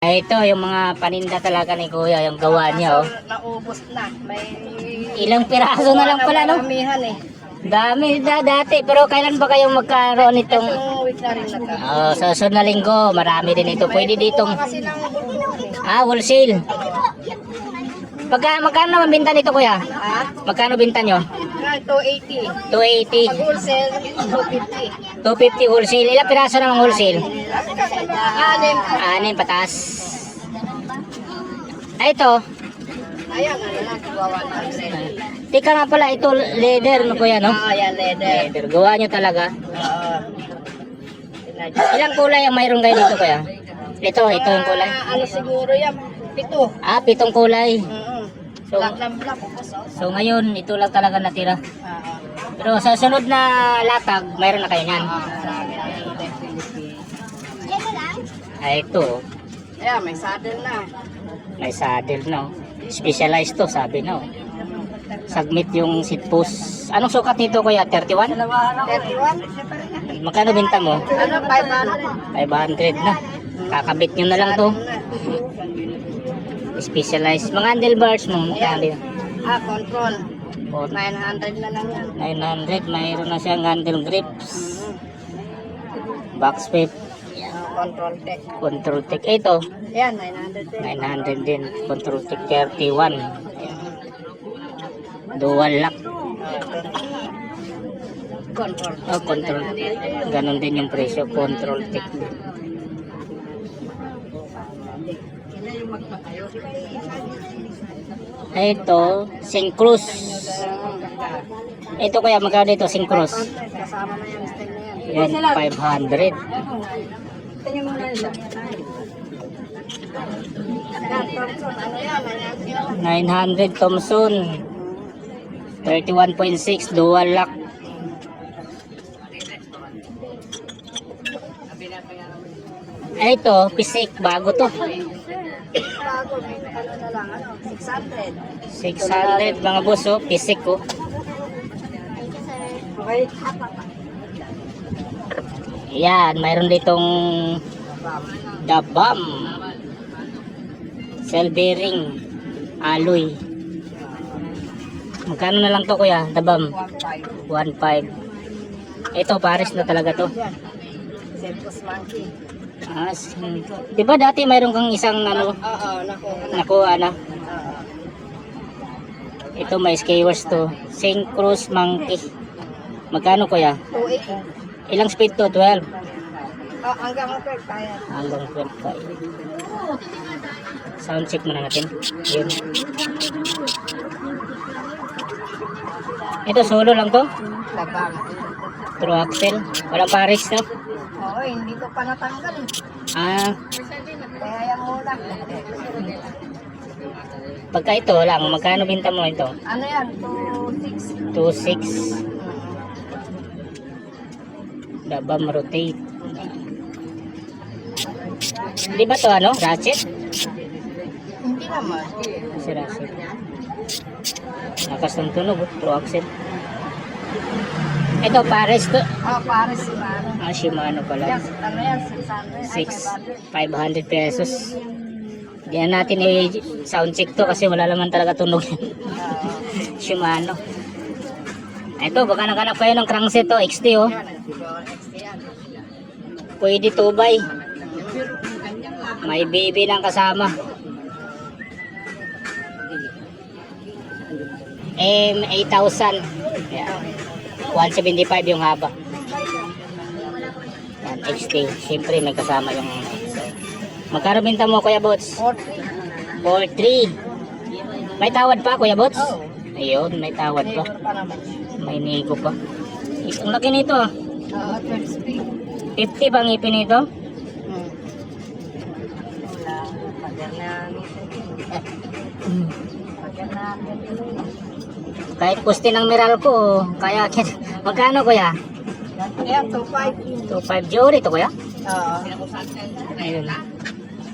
Ay, ito, yung mga paninda talaga ni Kuya, yung gawa niya, oh. Naubos na. May... Ilang piraso na lang pala, no? Eh. Dami da dati, pero kailan ba kayong magkaroon itong... Itong week na rin. Oh, sa sunod na linggo, marami din ito. Pwede ditong... Kasi ng bulbulan eh. Ah, wholesale. Pagka, magkano naman binta nito, Kuya? Ha? Magkano binta nyo? Ah, 280. 280. Pag wholesale, 250. 250 wholesale. Ilang piraso naman wholesale? Anim. Anin, patas. Ay, ito. Ayan, ano lang, gawa. Tika nga pala, ito leather, no, Kuya, no? Ah, ayan, leather. Leather. Gawa nyo talaga. Oo. Ilang kulay ang mayroon kayo dito, Kuya? Ito, ito yung kulay. Ah, ano siguro yan? Pito. Ah, pitong kulay. Mm-hmm. So, so ngayon, ito lang talaga natira. Ah, Pero sa sunod na latag, mayroon na kayo niyan. ah. Ay, ito. Ayan, may saddle na. May saddle, no? Specialized to, sabi, no? Submit yung seat post. Anong sukat nito, kuya? 31? 31? Magkano binta mo? Ano, 500? 500 na. Kakabit nyo na lang to. Specialized. Mga handlebars mo. Yun? Ah, control. Oh, 900 na lang yan. 900. Mayroon na siyang handle grips. Mhm. Box. Ah, control tech. Control tech. Ito. Ayan, 900 din. 900 din. Control tech 31. Dual lock. Control. Oh, control. Ganon din yung presyo. Control tech. Ito, Syncrus. Ito kaya magkano Syncrus? Kasama na yan, style na yan. Yan, 500. Tingnan mo na yun. Yan, Thompson, ano yan? Ayan, 900 Thomson. 31.6 dual lock. Ay, ito, pisik. Bago to. Bago, may ano na lang, ano, 600. 600 mga boss, oh. Pisik, oh. Okay. Yan, mayroon ditong Dabam. Cell bearing. Alloy. Magkano na lang to kuya? Dabam. 1.5. 1.5. Ito, pares na talaga to. Circus monkey. Ah, di ba dati mayroon kang isang ano, Oo, nakuha na. nakuha na? Ito may skewers to. Synchros monkey. Magkano kuya? 2.8. Ilang speed to? 12. Oh, hanggang 12 kaya. Hanggang 12 pa. Sound check muna natin. Yun. Ito solo lang to. Labang. True axle. Walang pares no? Oo, hindi ko pa natanggal. Ah, Kaya yan muna. pagka ito lang, magkano binta mo ito? Ano yan? 2.6. 2.6. Dabam rotate. Di ba to ano? Ratchet? Hindi naman. Si ratchet. Lakas ng tunog. oh. True axle. Ito pares to. Oh, pare si Mano. Ah, Shimano pala. Yan, ano yan? 600. Ay, 6, 500 pesos. Diyan natin i-sound check to kasi wala naman talaga tunog. 500. Oo. Shimano. Ito, baka nakanap kayo ng crankset to, XT oh. Yan, yan. Pwede tubay. May baby lang kasama. M8000. Yan. 175 yung haba. Yan, XT. Siyempre may kasama yung... Magkano binta mo, Kuya Bots? 40. 43. May tawad pa, Kuya Bots? Oo. Ayun, may tawad pa. May nego pa. Ang laki nito ah. Oo, 12 speed. 50 bang ipin nito? Hmm. Wala. Pagal na. Pagal na. Kahit puste ng Meralco, oh. kaya magkano kuya? Ayan, 2.5. 2.5 Jory to kuya? Oo. Ayun.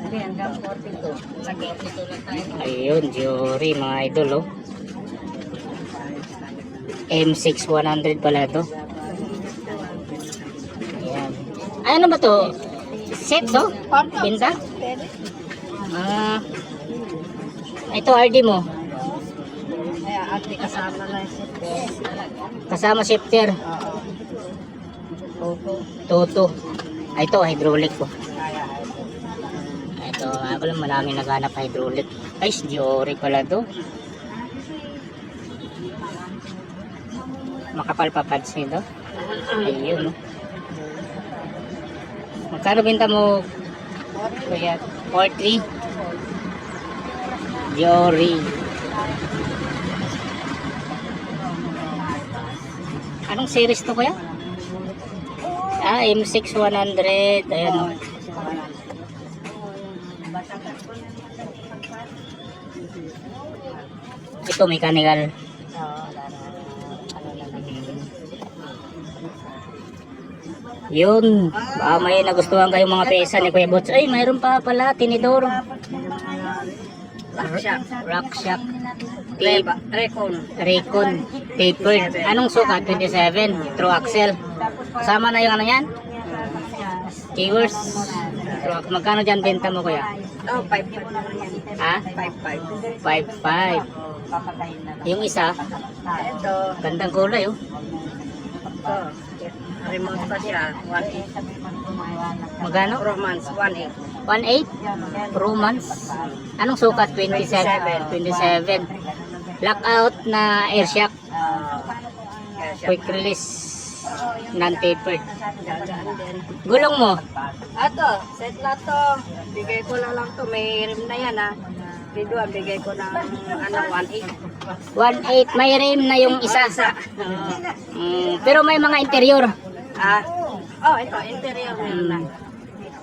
Hindi, hanggang 42. Nag-42 lang tayo. Ayun, Jory mga idol oh. M6 100 pala to. Ayan. Ay, ano ba to? Set to? Pwede. Ah, ito RD mo. Ate kasama na yung seatbelt. Kasama shifter. Oo. Toto. Ah, ito, hydraulic. Kaya, Ito, nga pala maraming naghanap hydraulic. Ay, si Diori pala to. Makapal pa pads nito. Ayun, no. Magkano binta mo, kuya? 43. Diori. Anong series to kuya? Ah, M6 100. Ayan, no. Ito mechanical. Yun. Baka may nagustuhan kayong mga pesa ni Kuya Bots. Ay, mayroon pa pala. Tinidor. Laksyak. Rock shock. Reba. Recon. Raycon. Tapered. Anong sukat? 27. True axle. Kasama na yung ano yan? Keywords. True. Magkano dyan benta mo kuya? Oh, 5-5 naman yan. Ha? 5-5. 5.5. Yung isa, Ito. gandang kulay oh. Ito. Remote pa siya. 1.8. Magkano? Romance. 1.8. 1.8 pro months. Anong sukat? 27. 27. Lockout na air shock. Siya. Quick release. Non-tapered. Gulong mo? Ato, set na to. Bigay ko na lang to. May rim na yan ha. Video, bigay ko ng ano, 1.8. 1.8. May rim na yung isa. Mm, pero may mga interior. Ah. Oh, ito, interior meron na.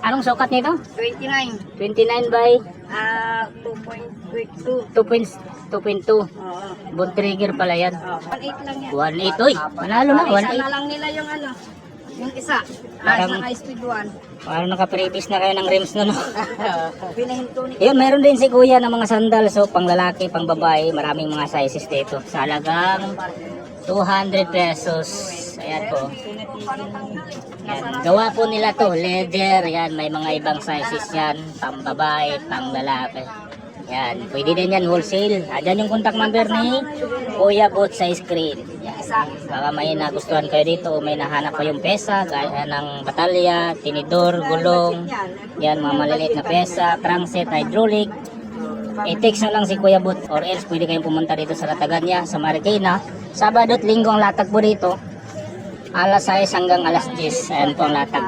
Anong sukat nito? 29. 29 by Ah, 2.2. 2.2. Oo. Bone trigger pala yan. Oh, 1.8 lang yan. 1.8. Uy, panalo na. Isa na 1.8. lang nila yung ano, yung isa. Ah, Parang- sa high speed 1. Parang nakapretis na kayo ng rims na no. Pinahinto ni Ayun, meron din si kuya ng mga sandal. So, pang lalaki, pang babae, maraming mga sizes dito. Sa halagang 200 pesos. Ayan po. Yan. Gawa po nila to, leather. Yan, may mga ibang sizes yan. Pang babae, pang lalaki. Yan, pwede din yan wholesale. Ayan yung contact number ni Kuya Bot sa screen. Yan. Baka may nagustuhan kayo dito, may nahanap kayong pesa, gaya ng batalya, tinidor, gulong, yan, mga maliliit na pesa, crankset, hydraulic. I-text na lang si Kuya Bot or else pwede kayong pumunta dito sa Lataganya, sa Marikina. Sabado at linggo ang latag po dito. Alas 6 hanggang alas 10. Ayan po ang latag.